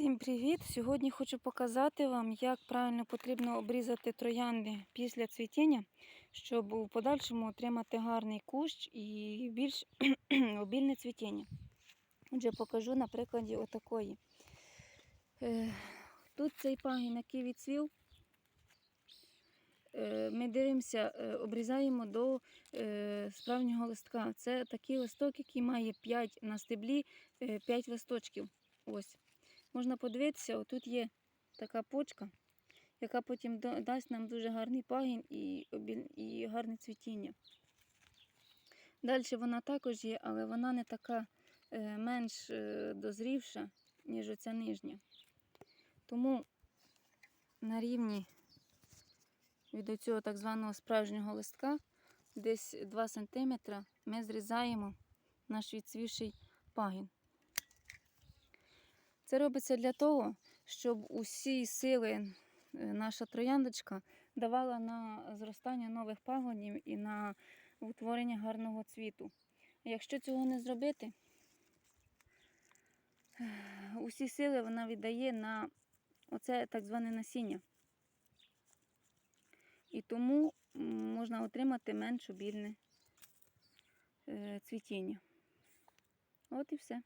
Всім привіт! Сьогодні хочу показати вам, як правильно потрібно обрізати троянди після цвітіння, щоб у подальшому отримати гарний кущ і більш обільне цвітіння. Отже, покажу на прикладі отакої. Е, Тут цей пагін, який відцвів, е, ми дивимося, е, обрізаємо до справжнього листка. Це такий листок, який має 5 на стеблі, 5 листочків. Ось. Можна подивитися, отут є така почка, яка потім дасть нам дуже гарний пагін і, і гарне цвітіння. Далі вона також є, але вона не така е, менш е, дозрівша, ніж оця нижня. Тому на рівні від цього так званого справжнього листка, десь 2 см, ми зрізаємо наш відцвівший пагін. Це робиться для того, щоб усі сили е, наша трояндочка давала на зростання нових пагонів і на утворення гарного цвіту. Якщо цього не зробити, усі сили вона віддає на оце так зване насіння. І тому можна отримати менш обільне е, цвітіння. От і все.